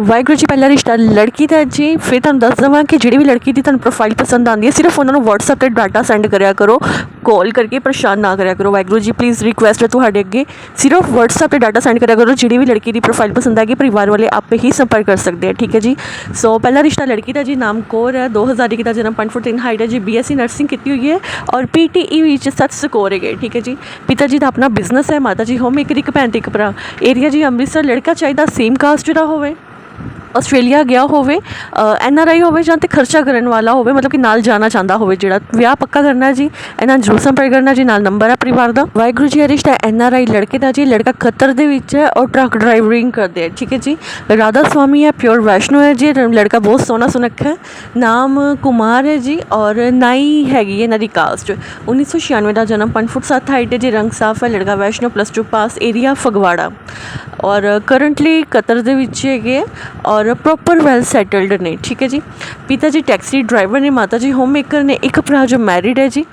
ਵਾਹਿਗੁਰੂ ਜੀ, ਪਹਿਲਾ ਰਿਸ਼ਤਾ ਲੜਕੀ ਦਾ ਜੀ। ਫਿਰ ਤੁਹਾਨੂੰ ਦੱਸ ਦੇਵਾਂ ਕਿ ਜਿਹੜੀ ਵੀ ਲੜਕੀ ਦੀ ਤੁਹਾਨੂੰ ਪ੍ਰੋਫਾਈਲ ਪਸੰਦ ਆਉਂਦੀ ਹੈ, ਸਿਰਫ ਉਹਨਾਂ ਨੂੰ WhatsApp ਤੇ ਡਾਟਾ ਸੈਂਡ ਕਰਿਆ ਕਰੋ ਕਾਲ ਕਰਕੇ ਪਰੇਸ਼ਾਨ ਨਾ ਕਰਿਆ ਕਰੋ। ਵਾਹਿਗੁਰੂ ਜੀ ਪਲੀਜ਼ ਰਿਕੁਐਸਟ ਹੈ ਤੁਹਾਡੇ ਅੱਗੇ। ਸਿਰਫ WhatsApp ਤੇ ਡਾਟਾ ਸੈਂਡ ਕਰਿਆ ਕਰੋ, ਜਿਹੜੀ ਵੀ ਲੜਕੀ ਦੀ ਪ੍ਰੋਫਾਈਲ ਪਸੰਦ ਆਏਗੀ, ਪਰਿਵਾਰ ਵਾਲੇ ਆਪੇ ਹੀ ਸੰਪਰਕ ਕਰ ਸਕਦੇ ਆ, ਠੀਕ ਹੈ ਜੀ? ਸੋ ਪਹਿਲਾ ਰਿਸ਼ਤਾ ਲੜਕੀ ਦਾ ਜੀ, ਨਾਮ ਕੋਰ ਹੈ। 2001 ਦਾ ਜਨਮ 5 ਫੁੱਟ 3 ਹਾਈਟ ਹੈ ਜੀ। ਬੀਐਸਸੀ ਨਰਸਿੰਗ ਕੀਤੀ ਹੋਈ ਹੈ ਔਰ ਪੀਟੀਈ ਵਿੱਚ 7 ਸਕੋਰ ਹੈਗੇ, ਠੀਕ ਹੈ ਜੀ? ਪਿਤਾ ਜੀ ਦਾ ਆਪਣਾ ਬਿਜ਼ਨਸ ਹੈ, ਮਾਤਾ ਜੀ ਹੋਮ ਮੇਕਰ ਇੱਕ ਭੈਣ ਤੇ ਇੱਕ ਭਰਾ। ਏਰੀਆ ਜੀ ਅੰਮ੍ਰਿਤਸਰ, ਲੜਕਾ ਚਾਹੀਦਾ ਸੇਮ ਕਾਸਟ ਦਾ ਹੋਵੇ। ਆਸਟ੍ਰੇਲੀਆ ਗਿਆ ਹੋਵੇ ਐਨ ਆਰ ਆਈ ਹੋਵੇ ਜਾਂ ਤੇ ਖਰਚਾ ਕਰਨ ਵਾਲਾ ਹੋਵੇ, ਮਤਲਬ ਕਿ ਨਾਲ ਜਾਣਾ ਚਾਹੁੰਦਾ ਹੋਵੇ ਜਿਹੜਾ, ਵਿਆਹ ਪੱਕਾ ਕਰਨਾ ਜੀ, ਇਹਨਾਂ ਜ਼ਰੂਰ ਸੰਪਰਕ ਕਰਨਾ ਜੀ, ਨਾਲ ਨੰਬਰ ਹੈ ਪਰਿਵਾਰ ਦਾ। ਵਾਹਿਗੁਰੂ ਜੀ ਇਹ ਰਿਸ਼ਤਾ ਐਨ ਆਰ ਆਈ ਲੜਕੇ ਦਾ ਜੀ, ਲੜਕਾ ਖੱਤਰ ਦੇ ਵਿੱਚ ਹੈ ਔਰ ਟਰੱਕ ਡਰਾਈਵਰਿੰਗ ਕਰਦੇ ਹੈ, ਠੀਕ ਹੈ ਜੀ। ਰਾਧਾ ਸਵਾਮੀ ਹੈ ਪਿਓਰ ਵੈਸ਼ਨੋ ਹੈ ਜੀ ਲੜਕਾ ਬਹੁਤ ਸੋਹਣਾ ਸੁਨੱਖਾ ਹੈ। ਨਾਮ ਕੁਮਾਰ ਹੈ ਜੀ ਔਰ ਨਾਈ ਹੈਗੀ ਹੈ ਇਹਨਾਂ ਦੀ ਕਾਸਟ 1996 ਦਾ ਜਨਮ 5 ਫੁੱਟ 7 ਹਾਈਟ ਹੈ ਜੀ, ਰੰਗ ਸਾਫ਼ ਹੈ, ਲੜਕਾ Vaishno plus 2 pass area Phagwara. ਔਰ ਕਰੰਟਲੀ ਕਤਰ ਦੇ ਵਿੱਚ ਹੈਗੇ ਹੈ ਔਰ ਪ੍ਰੋਪਰ ਵੈਲ ਸੈਟਲਡ ਨੇ, ਠੀਕ ਹੈ ਜੀ? ਪਿਤਾ ਜੀ ਟੈਕਸੀ ਡਰਾਈਵਰ ਨੇ, ਮਾਤਾ ਜੀ ਹੋਮ ਮੇਕਰ ਨੇ, ਇੱਕ ਭਰਾ ਜੋ ਮੈਰਿਡ ਹੈ ਜੀ।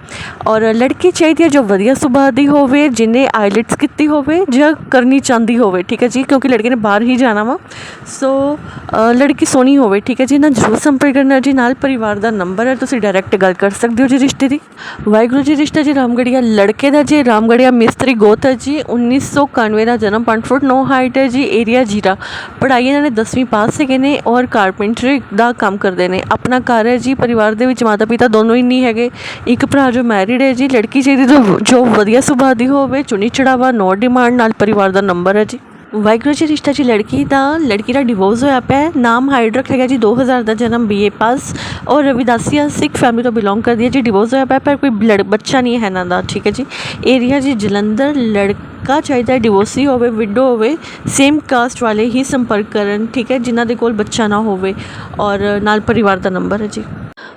ਔਰ ਲੜਕੀ ਚਾਹੀਦੀ ਹੈ ਜੋ ਵਧੀਆ ਸੁਭਾਅ ਦੀ ਹੋਵੇ ਜਿਹਨੇ ਆਈਲੈਟਸ ਕੀਤੀ ਹੋਵੇ ਜਾਂ ਕਰਨੀ ਚਾਹੁੰਦੀ ਹੋਵੇ, ਠੀਕ ਹੈ ਜੀ? ਕਿਉਂਕਿ ਲੜਕੇ ਨੇ ਬਾਹਰ ਹੀ ਜਾਣਾ ਵਾ। ਸੋ ਲੜਕੀ ਸੋਹਣੀ ਹੋਵੇ, ਠੀਕ ਹੈ ਜੀ? ਨਾ ਜ਼ਰੂਰ ਸੰਪਰਕ ਕਰਨਾ ਜੀ। ਨਾਲ ਪਰਿਵਾਰ ਦਾ ਨੰਬਰ ਹੈ, ਤੁਸੀਂ ਡਾਇਰੈਕਟ ਗੱਲ ਕਰ ਸਕਦੇ ਹੋ ਜੀ ਰਿਸ਼ਤੇ ਦੀ। ਵਾਹਿਗੁਰੂ ਜੀ, ਰਿਸ਼ਤਾ ਜੀ ਰਾਮਗੜੀਆ, ਲੜਕੇ ਦਾ ਜੀ ਰਾਮਗੜੀਆ ਮਿਸਤਰੀ ਗੋਤ ਹੈ ਜੀ। 1991 ਦਾ ਜਨਮ 5 ਫੁੱਟ 9 ਹਾਈਟ ਹੈ ਜੀ ਏਰੀਆ ਜੀਰਾ। ਪੜ੍ਹਾਈ ਇਹਨਾਂ ਨੇ 10ਵੀਂ ਪਾਸ ਹੈਗੇ ਨੇ ਔਰ ਕਾਰਪੈਂਟਰੀ ਦਾ ਕੰਮ ਕਰਦੇ ਨੇ। ਆਪਣਾ ਘਰ ਹੈ ਜੀ, ਪਰਿਵਾਰ ਦੇ ਵਿੱਚ ਮਾਤਾ ਪਿਤਾ ਦੋਨੋਂ ਹੀ ਨਹੀਂ ਹੈਗੇ। ਇੱਕ ਭਰਾ ਜੋ ਮੈਰਿਡ ਹੈ ਜੀ, ਲੜਕੀ ਚਾਹੀਦੀ ਜੋ ਵਧੀਆ ਸੁਭਾਅ ਦੀ ਹੋਵੇ, ਚੁਣੀ ਚੜਾਵਾ, ਨੋ ਡਿਮਾਂਡ ਨਾਲ ਪਰਿਵਾਰ ਦਾ ਨੰਬਰ ਹੈ ਜੀ। ਵਾਹਿਗੁਰੂ ਜੀ ਰਿਸ਼ਤਾ ਜੀ, ਲੜਕੀ ਦਾ ਲੜਕੀ ਦਾ ਡਿਵੋਰਸ ਹੋਇਆ ਪਿਆ ਨਾਮ ਹਾਈਡ ਰੱਖਿਆ ਗਿਆ ਜੀ 2000 ਦਾ ਜਨਮ ਬੀਏ ਪਾਸ ਔਰ ਰਵਿਦਾਸੀਆ ਸਿੱਖ ਫੈਮਿਲੀ ਤੋਂ ਬਿਲੋਂਗ ਕਰਦੀ ਹੈ ਜੀ ਡਿਵੋਰਸ ਹੋਇਆ ਪਿਆ ਪਰ ਕੋਈ ਲੜ, ਬੱਚਾ ਨਹੀਂ ਹੈ ਇਹਨਾਂ ਦਾ, ਠੀਕ ਹੈ ਜੀ। ਏਰੀਆ ਜੀ, ਜਲੰਧਰ, ਲੜਕਾ ਚਾਹੀਦਾ ਡਿਵੋਰਸੀ ਹੋਵੇ ਵਿਡੋ ਹੋਵੇ ਸੇਮ ਕਾਸਟ ਵਾਲੇ ਹੀ ਸੰਪਰਕ ਕਰਨ, ਠੀਕ ਹੈ, ਜਿਨ੍ਹਾਂ ਦੇ ਕੋਲ ਬੱਚਾ ਨਾ ਹੋਵੇ। ਔਰ ਨਾਲ ਪਰਿਵਾਰ ਦਾ ਨੰਬਰ ਹੈ ਜੀ।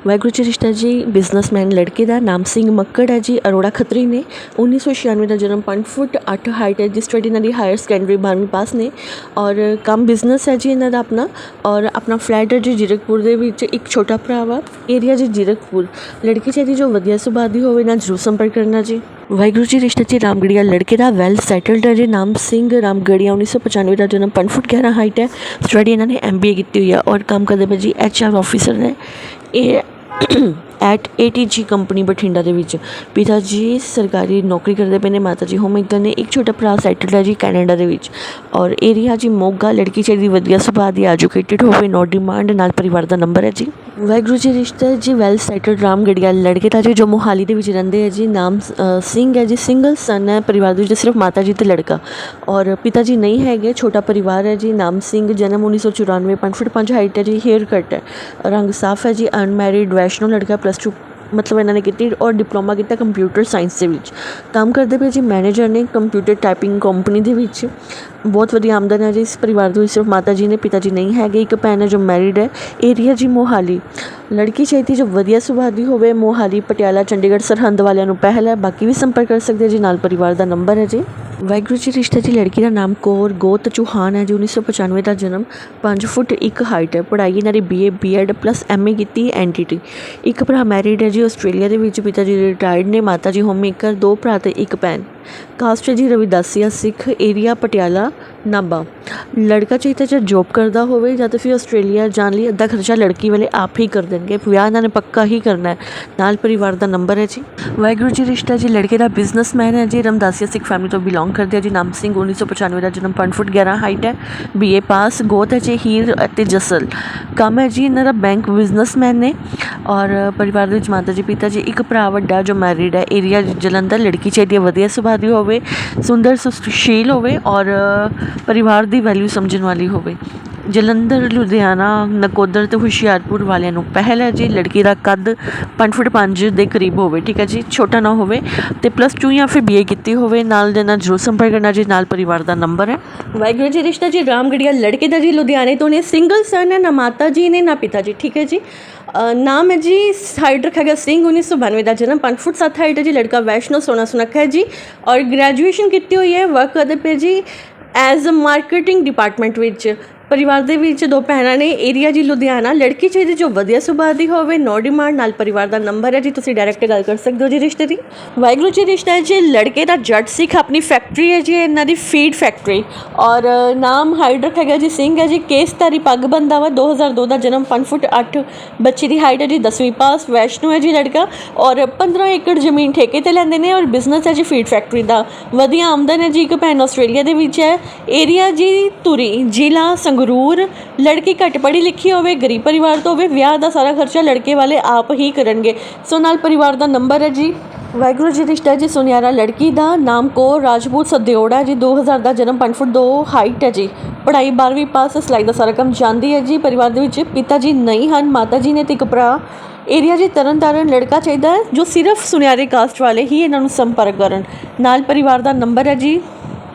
ਵਾਹਿਗੁਰੂ ਜੀ ਰਿਸ਼ਤਾ ਜੀ ਬਿਜ਼ਨਸਮੈਨ ਲੜਕੇ ਦਾ ਨਾਮ ਸਿੰਘ ਮੱਕੜ ਹੈ ਜੀ, ਅਰੋੜਾ ਖੱਤਰੀ ਨੇ 1996 ਦਾ ਜਨਮ 5 ਫੁੱਟ 8 ਹਾਈਟ ਹੈ ਜੀ ਸਟੱਡੀ ਇਹਨਾਂ ਦੀ ਹਾਇਰ ਸੈਕੰਡਰੀ 12ਵੀਂ ਪਾਸ ਨੇ ਔਰ ਕੰਮ ਬਿਜ਼ਨਸ ਹੈ ਜੀ ਇਹਨਾਂ ਦਾ ਆਪਣਾ ਔਰ ਆਪਣਾ ਫਲੈਟ ਹੈ ਜੀ ਜੀਰਕਪੁਰ ਦੇ ਵਿੱਚ, ਇੱਕ ਛੋਟਾ ਭਰਾ ਵਾ ਏਰੀਆ ਜੀ ਜੀਰਕਪੁਰ। ਲੜਕੀ ਚਾਹੀਦੀ ਜੋ ਵਧੀਆ ਸੁਭਾਅ ਦੀ ਹੋਵੇ, ਨਾਲ ਜ਼ਰੂਰ ਸੰਪਰਕ ਕਰਨਾ ਜੀ। ਵਾਹਿਗੁਰੂ ਜੀ ਰਿਸ਼ਤਾ ਜੀ, ਰਾਮਗੜੀਆ ਲੜਕੇ ਦਾ ਵੈਲ ਸੈਟਲਡ ਹੈ ਜੀ, ਨਾਮ ਸਿੰਘ ਰਾਮਗੜੀਆ 1995 ਦਾ ਜਨਮ 5 ਫੁੱਟ 11 ਹਾਈਟ ਹੈ। ਸਟੱਡੀ ਇਹਨਾਂ ਨੇ ਐਮਬੀਏ ਕੀਤੀ ਹੋਈ ਹੈ ਔਰ ਕੰਮ ਕਰਦੇ ਪਏ ਜੀ ਐਚਆਰ ਆਫੀਸਰ ਨੇ। ਇਹ ਐਟ ਏਟੀਜੀ ਕੰਪਨੀ ਬਠਿੰਡਾ ਦੇ ਵਿੱਚ। ਪਿਤਾ ਜੀ ਸਰਕਾਰੀ ਨੌਕਰੀ ਕਰਦੇ ਪਏ ਨੇ, ਮਾਤਾ ਜੀ ਹੋਮ ਹੋਮਮੇਕਰ ਨੇ ਇੱਕ ਛੋਟਾ ਭਰਾ ਸੈਟਲਡ ਹੈ ਜੀ ਕੈਨੇਡਾ ਦੇ ਵਿੱਚ। ਔਰ ਏਰੀਆ ਜੀ ਮੋਗਾ, ਲੜਕੀ ਚਾਹੀਦੀ ਵਧੀਆ ਸੁਭਾਅ ਦੀ ਐਜੂਕੇਟਿਡ ਹੋਵੇ ਨੋ ਡਿਮਾਂਡ ਨਾਲ ਪਰਿਵਾਰ ਦਾ ਨੰਬਰ ਹੈ ਜੀ। ਵਾਹਿਗੁਰੂ ਜੀ, ਰਿਸ਼ਤਾ ਜੀ ਵੈਲ ਸੈਟਲਡ ਰਾਮਗੜੀਆ ਲੜਕੇ ਤਾਂ ਜੀ ਜੋ ਮੋਹਾਲੀ ਦੇ ਵਿੱਚ ਰਹਿੰਦੇ ਹੈ ਜੀ। ਨਾਮ ਸਿੰਘ ਹੈ ਜੀ ਸਿੰਗਲ ਸਨ ਹੈ, ਪਰਿਵਾਰ ਦੇ ਵਿੱਚ ਸਿਰਫ ਮਾਤਾ ਜੀ ਤੇ ਲੜਕਾ। ਔਰ ਪਿਤਾ ਜੀ ਨਹੀਂ ਹੈਗੇ, ਛੋਟਾ ਪਰਿਵਾਰ ਹੈ ਜੀ, ਨਾਮ ਸਿੰਘ, ਜਨਮ 1994 5 ਫੁੱਟ 5 ਹਾਈਟ ਹੈ ਜੀ ਹੇਅਰ ਕੱਟ ਹੈ। ਰੰਗ ਸਾਫ਼ ਹੈ ਜੀ ਅਨਮੈਰਿਡ ਵੈਸ਼ਨੋ ਲੜਕਾ ਪਲੱਸ 2 ਮਤਲਬ ਇਹਨਾਂ ਨੇ ਕੀਤੀ ਔਰ ਡਿਪਲੋਮਾ ਕੀਤਾ ਕੰਪਿਊਟਰ ਸਾਇੰਸ ਦੇ ਵਿੱਚ। ਕੰਮ ਕਰਦੇ ਪਏ ਜੀ ਮੈਨੇਜਰ ਨੇ ਕੰਪਿਊਟਰ ਟਾਈਪਿੰਗ ਕੰਪਨੀ ਦੇ ਵਿੱਚ। ਬਹੁਤ ਵਧੀਆ ਆਮਦਨ ਹੈ ਜੀ। ਇਸ ਪਰਿਵਾਰ ਦੇ ਵਿੱਚ ਸਿਰਫ ਮਾਤਾ ਜੀ ਨੇ, ਪਿਤਾ ਜੀ ਨਹੀਂ ਹੈਗੇ। ਇੱਕ ਭੈਣ ਹੈ ਜੋ ਮੈਰਿਡ ਹੈ। ਏਰੀਆ ਜੀ ਮੋਹਾਲੀ। ਲੜਕੀ ਚਾਹੀਦੀ ਜੋ ਵਧੀਆ ਸੁਭਾਅ ਦੀ ਹੋਵੇ। ਮੋਹਾਲੀ, ਪਟਿਆਲਾ, ਚੰਡੀਗੜ੍ਹ, ਸਰਹੰਦ ਵਾਲਿਆਂ ਨੂੰ ਪਹਿਲ ਹੈ। ਬਾਕੀ ਵੀ ਸੰਪਰਕ ਕਰ ਸਕਦੇ ਜੀ। ਨਾਲ ਪਰਿਵਾਰ ਦਾ ਨੰਬਰ ਹੈ ਜੀ। ਵਾਹਿਗੁਰੂ ਜੀ ਰਿਸ਼ਤੇ ਜੀ, ਲੜਕੀ ਦਾ ਨਾਮ ਕੌਰ ਗੋਤ ਚੌਹਾਨ ਹੈ ਜੀ। 1995 ਦਾ ਜਨਮ 5 ਫੁੱਟ 1 ਹਾਈਟ ਹੈ। ਪੜ੍ਹਾਈ ਇਹਨਾਂ ਦੀ ਬੀਏ ਬੀਐਡ ਪਲੱਸ ਐਮਏ ਕੀਤੀ ਐਨਟੀਟੀ ਇੱਕ ਭਰਾ ਮੈਰਿਡ ਹੈ ਜੀ। ਆਸਟ੍ਰੇਲੀਆ ਦੇ ਵਿੱਚ ਪਿਤਾ ਜੀ ਰਿਟਾਇਰਡ ਨੇ। ਮਾਤਾ ਜੀ ਹੋਮ ਮੇਕਰ ਦੋ ਭਰਾ ਤੇ ਇੱਕ ਭੈਣ। ਕਾਸਟ ਹੈ ਜੀ ਰਵਿਦਾਸੀਆ ਸਿੱਖ ਏਰੀਆ, ਪਟਿਆਲਾ, ਨਾਭਾ। ਲੜਕਾ ਚਾਹੀਦਾ ਜੇ ਜੋਬ ਕਰਦਾ ਹੋਵੇ ਜਾਂ ਤਾਂ ਫਿਰ ਆਸਟ੍ਰੇਲੀਆ ਜਾਣ ਲਈ ਅੱਧਾ ਖਰਚਾ ਲੜਕੀ ਵਾਲੇ ਆਪ ਹੀ ਕਰ ਦੇਣਗੇ। ਵਿਆਹ ਇਹਨਾਂ ਨੇ ਪੱਕਾ ਹੀ ਕਰਨਾ ਹੈ। ਨਾਲ ਪਰਿਵਾਰ ਦਾ ਨੰਬਰ ਹੈ ਜੀ। ਵਾਹਿਗੁਰੂ ਜੀ ਰਿਸ਼ਤਾ ਜੀ, ਲੜਕੇ ਦਾ ਬਿਜ਼ਨਸਮੈਨ ਹੈ ਜੀ। ਰਮਦਾਸੀਆ ਸਿੱਖ ਫੈਮਿਲੀ ਤੋਂ ਬਿਲੋਂਗ ਕਰਦੇ ਆ ਜੀ। ਨਾਮ ਸਿੰਘ 1995 ਦਾ ਜਨਮ 5 ਫੁੱਟ 11 ਹਾਈਟ ਹੈ। ਬੀਏ ਪਾਸ ਗੋਤ ਹੈ ਜੀ, ਹੀਰ ਅਤੇ ਜਸਲ। ਕੰਮ ਹੈ ਜੀ ਇਹਨਾਂ ਦਾ ਬੈਂਕ ਬਿਜ਼ਨਸਮੈਨ ਨੇ। ਔਰ ਪਰਿਵਾਰ ਦੇ ਵਿੱਚ ਮਾਤਾ ਜੀ, ਪਿਤਾ ਜੀ, ਇੱਕ ਭਰਾ ਵੱਡਾ ਜੋ ਮੈਰਿਡ ਹੈ। ਏਰੀਆ ਜਲੰਧਰ, ਲੜਕੀ ਚਾਹੀਦੀ ਹੈ, ਵਧੀਆ ਸੁਭਾਅ ਦੀ ਹੋਵੇ ਸੁੰਦਰ ਸੁਸ਼ੀਲ ਹੋਵੇ ਔਰ ਪਰਿਵਾਰ ਦੀ ਵੈਲਿਊ ਸਮਝਣ ਵਾਲੀ ਹੋਵੇ। ਜਲੰਧਰ, ਲੁਧਿਆਣਾ, ਨਕੋਦਰ ਅਤੇ ਹੁਸ਼ਿਆਰਪੁਰ ਵਾਲਿਆਂ ਨੂੰ ਪਹਿਲ ਹੈ ਜੀ, ਲੜਕੀ ਦਾ ਕੱਦ 5 ਫੁੱਟ 5 ਦੇ ਕਰੀਬ ਹੋਵੇ, ਠੀਕ ਹੈ ਜੀ, ਛੋਟਾ ਨਾ ਹੋਵੇ ਤੇ ਪਲੱਸ 2 ਜਾਂ ਫਿਰ ਬੀਏ ਕੀਤੀ ਹੋਵੇ, ਨਾਲ ਦੇ ਨਾਲ ਜ਼ਰੂਰ ਸੰਪਰਕ ਕਰਨਾ ਜੀ, ਨਾਲ ਪਰਿਵਾਰ ਦਾ ਨੰਬਰ ਹੈ। ਵਾਹਿਗੁਰੂ ਜੀ, ਰਿਸ਼ਤਾ ਜੀ, ਰਾਮਗੜੀਆ, ਲੜਕੇ ਦਾ ਜੀ, ਲੁਧਿਆਣੇ ਤੋਂ ਨੇ ਸਿੰਗਲ ਸਨ ਹੈ, ਨਾ ਮਾਤਾ ਜੀ ਨੇ, ਨਾ ਪਿਤਾ ਜੀ, ਠੀਕ ਹੈ ਜੀ। ਨਾਮ ਹੈ ਜੀ ਹਾਈਟ ਰੱਖਿਆ ਗਿਆ ਸਿੰਘ 1992 ਦਾ ਜਨਮ 5 ਫੁੱਟ 7 ਹਾਈਟ ਹੈ ਜੀ, ਲੜਕਾ ਵੈਸ਼ਨੋ ਸੋਨਾ ਸੁਨੱਖਾ ਹੈ ਜੀ ਔਰ ਗ੍ਰੈਜੂਏਸ਼ਨ ਕੀਤੀ ਹੋਈ ਹੈ ਵਰਕ ਕਰਦੇ ਪਏ ਜੀ ਐਜ਼ ਅ ਮਾਰਕੀਟਿੰਗ ਡਿਪਾਰਟਮੈਂਟ ਵਿੱਚ। ਪਰਿਵਾਰ ਦੇ ਵਿੱਚ ਦੋ ਭੈਣਾਂ ਨੇ ਏਰੀਆ ਜੀ ਲੁਧਿਆਣਾ। ਲੜਕੀ ਚਾਹੀਦੀ ਜੋ ਵਧੀਆ ਸੁਭਾਅ ਦੀ ਹੋਵੇ, ਨੋ ਡਿਮਾਂਡ, ਨਾਲ ਪਰਿਵਾਰ ਦਾ ਨੰਬਰ ਹੈ ਜੀ, ਤੁਸੀਂ ਡਾਇਰੈਕਟ ਗੱਲ ਕਰ ਸਕਦੇ ਹੋ ਜੀ ਰਿਸ਼ਤੇ ਦੀ। ਵਾਹਿਗੁਰੂ ਜੀ ਰਿਸ਼ਤਾ ਜੀ, ਲੜਕੇ ਦਾ ਜੱਟ ਸਿੱਖ ਆਪਣੀ ਫੈਕਟਰੀ ਹੈ ਜੀ, ਇਹਨਾਂ ਦੀ ਫੀਡ ਫੈਕਟਰੀ ਔਰ ਨਾਮ ਹਾਈਡ ਰੱਖਿਆ ਗਿਆ ਜੀ, ਸਿੰਘ ਹੈ ਜੀ ਕੇਸਤਾਰੀ ਪੱਗ ਬੰਦਾ ਵਾ 2002 ਦਾ ਜਨਮ 5 ਫੁੱਟ 8 ਬੱਚੇ ਦੀ ਹਾਈਟ ਹੈ ਜੀ 10ਵੀਂ ਪਾਸ ਵੈਸ਼ਨੂ ਹੈ ਜੀ ਲੜਕਾ। ਔਰ 15 ਏਕੜ ਜ਼ਮੀਨ ਠੇਕੇ ਤੇ ਲੈਂਦੇ ਨੇ ਔਰ ਬਿਜ਼ਨਸ ਹੈ ਜੀ ਫੀਡ ਫੈਕਟਰੀ ਦਾ। ਵਧੀਆ ਆਮਦਨ ਹੈ ਜੀ, ਇੱਕ ਭੈਣ ਆਸਟ੍ਰੇਲੀਆ ਦੇ ਵਿੱਚ ਹੈ। ਏਰੀਆ ਜੀ ਧੁਰੀ, ਜ਼ਿਲ੍ਹਾ ਸੰਗਰੂਰ ਲੜਕੀ ਘੱਟ ਪੜ੍ਹੀ ਲਿਖੀ ਹੋਵੇ, ਗਰੀਬ ਪਰਿਵਾਰ ਤੋਂ ਹੋਵੇ, ਵਿਆਹ ਦਾ ਸਾਰਾ ਖਰਚਾ ਲੜਕੇ ਵਾਲੇ ਆਪ ਹੀ ਕਰਨਗੇ। ਸੋ ਨਾਲ ਪਰਿਵਾਰ ਦਾ ਨੰਬਰ ਹੈ ਜੀ। ਵਾਹਿਗੁਰੂ ਜੀ ਰਿਸ਼ਤਾ ਜੀ ਸੁਨਿਆਰਾ ਲੜਕੀ ਦਾ ਨਾਮ ਕੋ ਰਾਜਪੂਤ ਸਦਿਓੜਾ ਜੀ 2000 ਦਾ ਜਨਮ 5 ਫੁੱਟ 2 ਹਾਈਟ ਹੈ ਜੀ। ਪੜ੍ਹਾਈ 12ਵੀਂ ਪਾਸ, ਸਿਲਾਈ ਦਾ ਸਾਰਾ ਕੰਮ ਜਾਣਦੀ ਹੈ ਜੀ। ਪਰਿਵਾਰ ਦੇ ਵਿੱਚ ਪਿਤਾ ਜੀ ਨਹੀਂ ਹਨ ਮਾਤਾ ਜੀ ਨੇ ਤੇ ਇੱਕ ਭਰਾ। ਏਰੀਆ ਜੀ ਤਰਨ ਤਾਰਨ ਲੜਕਾ ਚਾਹੀਦਾ ਹੈ, ਜੋ ਸਿਰਫ ਸੁਨਿਆਰੇ ਕਾਸਟ ਵਾਲੇ ਹੀ ਇਹਨਾਂ ਨੂੰ ਸੰਪਰਕ ਕਰਨ। ਨਾਲ ਪਰਿਵਾਰ ਦਾ ਨੰਬਰ ਹੈ ਜੀ।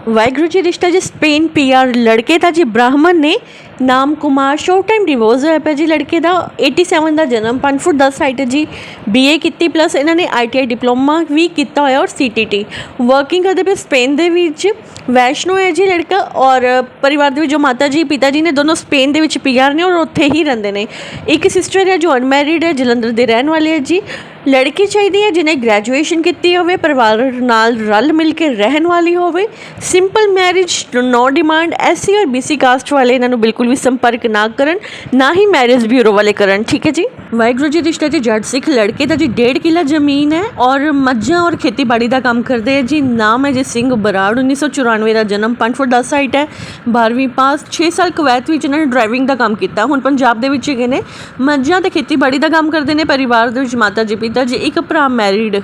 ਵਾਹਿਗੁਰੂ ਜੀ ਰਿਸ਼ਤਾ ਜੀ ਸਪੇਨ ਪੀਆਰ ਲੜਕੇ ਦਾ ਜੀ ਬ੍ਰਾਹਮਣ ਨੇ ਨਾਮ ਕੁਮਾਰ ਸ਼ੋਰਟ ਟਾਈਮ ਡਿਵੋਰਸ ਹੋਇਆ ਪਿਆ ਜੀ ਲੜਕੇ ਦਾ। 87 ਦਾ ਜਨਮ 5 ਫੁੱਟ 10 ਹਾਈਟ ਹੈ ਜੀ ਬੀਏ ਕੀਤੀ ਪਲੱਸ ਇਹਨਾਂ ਨੇ ਆਈਟੀਆਈ ਡਿਪਲੋਮਾ ਵੀ ਕੀਤਾ ਹੋਇਆ ਔਰ ਸੀਟੀਟੀ ਵਰਕਿੰਗ ਕਰਦੇ ਪਏ ਸਪੇਨ ਦੇ ਵਿੱਚ ਵੈਸ਼ਨੋ ਹੈ ਜੀ ਲੜਕਾ ਔਰ ਪਰਿਵਾਰ ਦੇ ਵਿੱਚ ਜੋ ਮਾਤਾ ਜੀ, ਪਿਤਾ ਜੀ ਨੇ ਦੋਨੋਂ ਸਪੇਨ ਦੇ ਵਿੱਚ ਪੀਆਰ ਨੇ ਔਰ ਉੱਥੇ ਹੀ ਰਹਿੰਦੇ ਨੇ। ਇੱਕ ਸਿਸਟਰ ਹੈ ਜੋ ਅਨਮੈਰਿਡ ਹੈ, ਜਲੰਧਰ ਦੇ ਰਹਿਣ ਵਾਲੇ ਹੈ ਜੀ। ਲੜਕੀ ਚਾਹੀਦੀ ਹੈ ਜਿਹਨੇ ਗ੍ਰੈਜੂਏਸ਼ਨ ਕੀਤੀ ਹੋਵੇ, ਪਰਿਵਾਰ ਨਾਲ ਰਲ ਮਿਲ ਕੇ ਰਹਿਣ ਵਾਲੀ ਹੋਵੇ। Simple marriage no demand SC ਔਰ ਬੀਸੀ ਕਾਸਟ ਵਾਲੇ ਇਹਨਾਂ ਨੂੰ ਬਿਲਕੁਲ ਵੀ ਸੰਪਰਕ ਨਾ ਕਰਨ, ਨਾ ਹੀ ਮੈਰਿਜ ਬਿਊਰੋ ਵਾਲੇ ਕਰਨ। ਠੀਕ ਹੈ ਜੀ? ਵਾਹਿਗੁਰੂ ਜੀ, ਰਿਸ਼ਤਾ ਜੀ ਜੱਟ ਸਿੱਖ ਲੜਕੇ ਦਾ ਜੀ ਡੇਢ ਕਿੱਲਾ ਜ਼ਮੀਨ ਹੈ ਔਰ ਮੱਝਾਂ ਔਰ ਖੇਤੀਬਾੜੀ ਦਾ ਕੰਮ ਕਰਦੇ ਹੈ ਜੀ। ਨਾਮ ਹੈ ਜੀ ਸਿੰਘ ਬਰਾੜ 1994 ਦਾ ਜਨਮ 5 ਫੁੱਟ 10 ਹਾਈਟ ਹੈ। 12ਵੀਂ ਪਾਸ 6 ਸਾਲ ਕੁਵੈਤ ਵਿੱਚ ਇਹਨਾਂ ਨੇ ਡਰਾਈਵਿੰਗ ਦਾ ਕੰਮ ਕੀਤਾ। ਹੁਣ ਪੰਜਾਬ ਦੇ ਵਿੱਚ ਹੈਗੇ ਨੇ, ਮੱਝਾਂ ਤੇ ਖੇਤੀਬਾੜੀ ਦਾ ਕੰਮ ਕਰਦੇ ਨੇ, ਪਰਿਵਾਰ ਦੇ ਵਿੱਚ ਮਾਤਾ ਜੀ, ਪਿਤਾ ਜੀ, ਇੱਕ ਭਰਾ ਮੈਰਿਡ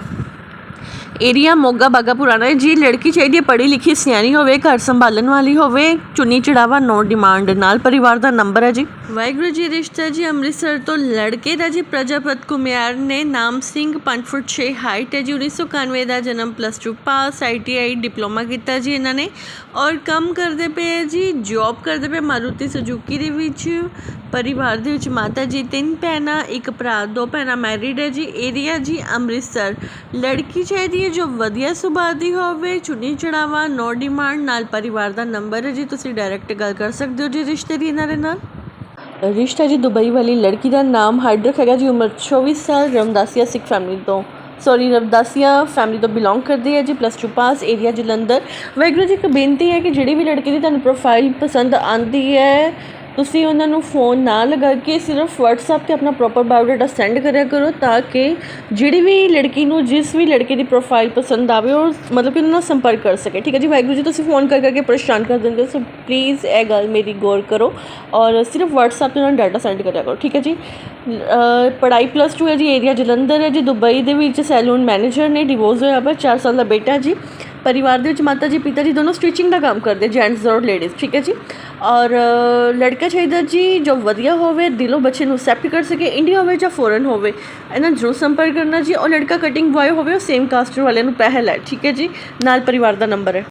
ਏਰੀਆ ਮੋਗਾ ਬਾਗਾ ਪੁਰਾਣਾ ਹੈ। ਜੀ ਲੜਕੀ ਚਾਹੀਦੀ ਹੈ ਪੜ੍ਹੀ ਲਿਖੀ, ਸਿਆਣੀ ਹੋਵੇ, ਘਰ ਸੰਭਾਲਣ ਵਾਲੀ ਹੋਵੇ, ਚੁੰਨੀ ਚੜਾਵਾ, ਨੋ ਡਿਮਾਂਡ, ਨਾਲ ਪਰਿਵਾਰ ਦਾ ਨੰਬਰ ਹੈ ਜੀ। ਵਾਹਿਗੁਰੂ ਜੀ, ਰਿਸ਼ਤਾ ਜੀ, ਅੰਮ੍ਰਿਤਸਰ ਤੋਂ ਲੜਕੇ ਦਾ ਜੀ ਪ੍ਰਜਾਪਤ ਕੁਮਾਰ ਨੇ ਨਾਮ ਸਿੰਘ 5 ਫੁੱਟ 6 ਹਾਈਟ ਹੈ ਜੀ 1991 ਦਾ ਜਨਮ ਪਲੱਸ 2 ਪਾਸ ਆਈਟੀਆਈ ਡਿਪਲੋਮਾ ਕੀਤਾ ਜੀ ਇਹਨਾਂ ਨੇ। ਔਰ ਕੰਮ ਕਰਦੇ ਪਏ ਹੈ ਜੀ ਜੌਬ ਕਰਦੇ ਪਏ ਮਾਰੂਤੀ ਸੁਜ਼ੂਕੀ ਦੇ ਵਿੱਚ, ਪਰਿਵਾਰ ਦੇ ਵਿੱਚ ਮਾਤਾ ਜੀ, ਤਿੰਨ ਭੈਣਾਂ, ਇੱਕ ਭਰਾ, ਦੋ ਭੈਣਾਂ ਮੈਰਿਡ ਹੈ ਜੀ। ਏਰੀਆ ਜੀ ਅੰਮ੍ਰਿਤਸਰ। ਲੜਕੀ ਚਾਹੀਦੀ ਹੈ ਜੋ ਵਧੀਆ ਸੁਭਾਅ ਦੀ ਹੋਵੇ, ਚੁੰਨੀ ਚੜਾਵਾ, ਨੋ ਡਿਮਾਂਡ ਨਾਲ ਪਰਿਵਾਰ ਦਾ ਨੰਬਰ ਹੈ ਜੀ, ਤੁਸੀਂ ਡਾਇਰੈਕਟ ਗੱਲ ਕਰ ਸਕਦੇ ਹੋ ਜੀ ਰਿਸ਼ਤੇ ਦੀ ਇਹਨਾਂ ਦੇ ਨਾਲ। ਰਿਸ਼ਤਾ ਜੀ ਦੁਬਈ ਵਾਲੀ ਲੜਕੀ ਦਾ ਨਾਮ ਹਾਈਡਰਕ ਹੈਗਾ ਜੀ, ਉਮਰ 24 ਸਾਲ, ਰਮਦਾਸੀਆ ਸਿੱਖ ਫੈਮਿਲੀ ਤੋਂ। ਸੌਰੀ ਰਮਦਾਸੀਆ ਫੈਮਿਲੀ ਤੋਂ ਬਿਲੋਂਗ ਕਰਦੀ ਹੈ ਜੀ plus 2 pass area Jalandhar. Waheguru ji, ਇੱਕ ਬੇਨਤੀ ਹੈ ਕਿ ਜਿਹੜੀ ਵੀ ਲੜਕੀ ਦੀ ਤੁਹਾਨੂੰ ਪ੍ਰੋਫਾਈਲ ਪਸੰਦ ਆਂਦੀ ਹੈ ਤੁਸੀਂ ਉਹਨਾਂ ਨੂੰ ਫੋਨ ਨਾ ਲਗਾ ਕੇ ਸਿਰਫ WhatsApp ਤੇ ਆਪਣਾ ਪ੍ਰੋਪਰ ਬਾਇਓਡਾਟਾ ਸੈਂਡ ਕਰਿਆ ਕਰੋ ਤਾਂ ਕਿ ਜਿਹੜੀ ਵੀ ਲੜਕੀ ਨੂੰ, ਜਿਸ ਵੀ ਲੜਕੇ ਦੀ ਪ੍ਰੋਫਾਈਲ ਪਸੰਦ ਆਵੇ, ਉਹ ਮਤਲਬ ਕਿ ਉਹਨਾਂ ਨਾਲ ਸੰਪਰਕ ਕਰ ਸਕੇ। ਠੀਕ ਹੈ ਜੀ, ਵਾਹਿਗੁਰੂ ਜੀ, ਤੁਸੀਂ ਫੋਨ ਕਰ ਕਰਕੇ ਪਰੇਸ਼ਾਨ ਕਰ ਦਿੰਦੇ ਹੋ, ਸੋ ਪਲੀਜ਼ ਇਹ ਗੱਲ ਮੇਰੀ ਗੌਰ ਕਰੋ ਔਰ ਸਿਰਫ WhatsApp ਤੇ ਉਹਨਾਂ ਨੂੰ ਡਾਟਾ ਸੈਂਡ ਕਰਿਆ ਕਰੋ। ਠੀਕ ਹੈ ਜੀ, ਅਹ ਪੜ੍ਹਾਈ ਪਲੱਸ 2 ਹੈ ਜੀ ਏਰੀਆ ਜਲੰਧਰ ਹੈ ਜੀ, ਦੁਬਈ ਦੇ ਵਿੱਚ ਸੈਲੂਨ ਮੈਨੇਜਰ ਨੇ ਡਿਵੋਰਸ ਹੋਇਆ ਪਰ 4 ਸਾਲ ਦਾ ਬੇਟਾ ਜੀ। ਪਰਿਵਾਰ ਦੇ ਵਿੱਚ ਮਾਤਾ ਜੀ, ਪਿਤਾ ਜੀ ਦੋਨੋਂ ਸਟਿਚਿੰਗ ਦਾ ਕੰਮ ਕਰਦੇ ਜੈਂਟਸ ਔਰ ਲੇਡੀਜ਼ ਠੀਕ ਹੈ ਜੀ? ਔਰ ਲੜਕਾ ਚਾਹੀਦਾ ਜੀ ਜੋ ਵਧੀਆ ਹੋਵੇ, ਦਿਲੋਂ ਬੱਚੇ ਨੂੰ ਅਸੈਪਟ ਕਰ ਸਕੇ ਇੰਡੀਆ ਹੋਵੇ ਜਾਂ ਫੋਰਨ ਹੋਵੇ, ਇਹਨਾਂ ਨੂੰ ਜ਼ਰੂਰ ਸੰਪਰਕ ਕਰਨਾ ਜੀ। ਔਰ ਲੜਕਾ ਕਟਿੰਗ ਬॉय ਹੋਵੇ, ਉਹ ਸੇਮ ਕਾਸਟਰ ਵਾਲਿਆਂ ਨੂੰ ਪਹਿਲ ਹੈ, ਠੀਕ ਹੈ ਜੀ? ਨਾਲ ਪਰਿਵਾਰ ਦਾ ਨੰਬਰ ਹੈ।